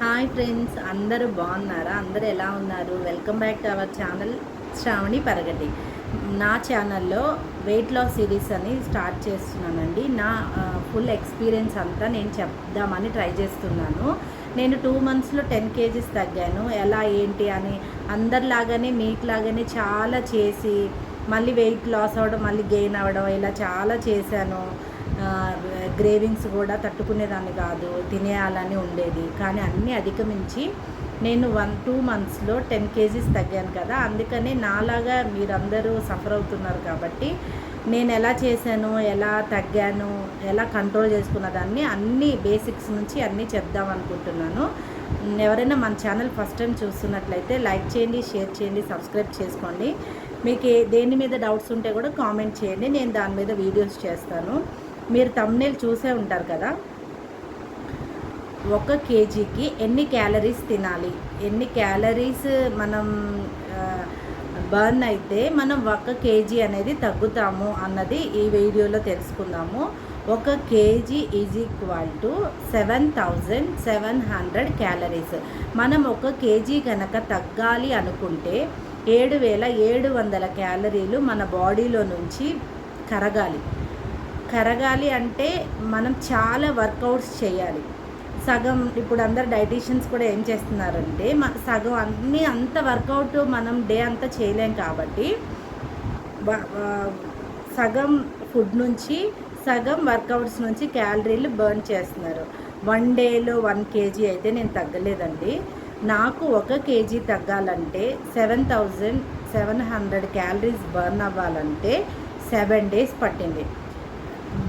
Hi friends అందరూ బాగున్నారా? అందరూ ఎలా ఉన్నారు? Welcome back to our channel Sravani Paragati నా ఛానల్లో వెయిట్ లాస్ సిరీస్ అని స్టార్ట్ చేస్తున్నానండి. నా ఫుల్ ఎక్స్పీరియన్స్ అంతా నేను చెప్దామని ట్రై చేస్తున్నాను. నేను టూ మంత్స్లో టెన్ కేజీస్ తగ్గాను. ఎలా ఏంటి అని అందరిలాగానే మీకులాగానే చాలా చేసి మళ్ళీ వెయిట్ లాస్ అవ్వడం మళ్ళీ గెయిన్ అవ్వడం ఇలా చాలా చేశాను. గ్రేవింగ్స్ కూడా తట్టుకునేదాన్ని కాదు తినేయాలని ఉండేది. కానీ అన్నీ అధిగమించి నేను వన్ టూ మంత్స్లో టెన్ కేజీస్ తగ్గాను కదా అందుకని నాలాగా మీరందరూ సఫర్ అవుతున్నారు కాబట్టి నేను ఎలా చేశాను ఎలా తగ్గాను ఎలా కంట్రోల్ చేసుకున్న దాన్ని అన్ని బేసిక్స్ నుంచి అన్నీ చెప్దాం అనుకుంటున్నాను. ఎవరైనా మన ఛానల్ ఫస్ట్ టైం చూస్తున్నట్లయితే లైక్ చేయండి షేర్ చేయండి సబ్స్క్రైబ్ చేసుకోండి. మీకు దేని మీద డౌట్స్ ఉంటే కూడా కామెంట్ చేయండి నేను దాని మీద వీడియోస్ చేస్తాను. మీరు తమ్నేల్ చూసే ఉంటారు కదా? ఒక కేజీకి ఎన్ని క్యాలరీస్ తినాలి? ఎన్ని క్యాలరీస్ మనం బర్న్ అయితే మనం ఒక కేజీ అనేది తగ్గుతాము అన్నది ఈ వీడియోలో తెలుసుకుందాము. ఒక KG is equal to seven thousand seven hundred calories మనం ఒక కేజీ కనుక తగ్గాలి అనుకుంటే ఏడు వేల ఏడు వందల క్యాలరీలు మన బాడీలో నుంచి కరగాలి. కరగాలి అంటే మనం చాలా వర్కౌట్స్ చేయాలి. సగం ఇప్పుడు అందరు డైటీషియన్స్ కూడా ఏం చేస్తున్నారంటే మ సగం అన్నీ అంత వర్కౌట్ మనం డే అంతా చేయలేం కాబట్టి సగం ఫుడ్ నుంచి సగం వర్కౌట్స్ నుంచి క్యాలరీలు బర్న్ చేస్తున్నారు. వన్ డేలో వన్ కేజీ అయితే నేను తగ్గలేదండి. నాకు ఒక కేజీ తగ్గాలంటే seven thousand seven hundred calories burn అవ్వాలంటే సెవెన్ డేస్ పట్టింది.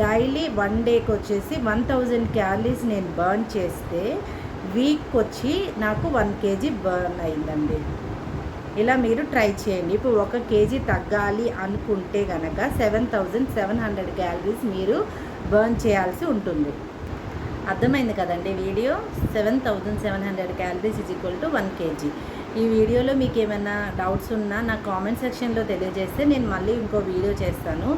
డైలీ వన్ డేకి వచ్చేసి వన్ థౌజండ్ క్యాలరీస్ నేను బర్న్ చేస్తే వీక్ వచ్చి నాకు వన్ కేజీ బర్న్ అయిందండి. ఇలా మీరు ట్రై చేయండి. ఇప్పుడు ఒక కేజీ తగ్గాలి అనుకుంటే కనుక seven thousand seven hundred calories మీరు బర్న్ చేయాల్సి ఉంటుంది. అర్థమైంది కదండి video? Seven thousand seven hundred calories is equal to one kg. ఈ వీడియోలో మీకు ఏమైనా డౌట్స్ ఉన్నా నా కామెంట్ సెక్షన్లో తెలియజేస్తే నేను మళ్ళీ ఇంకో వీడియో చేస్తాను.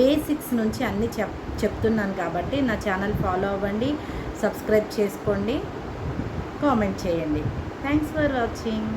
బేసిక్స్ నుంచి అన్నీ చెప్ చెప్తున్నాను కాబట్టి నా ఛానల్ ఫాలో అవ్వండి సబ్స్క్రైబ్ చేసుకోండి కామెంట్ చేయండి. Thanks for watching.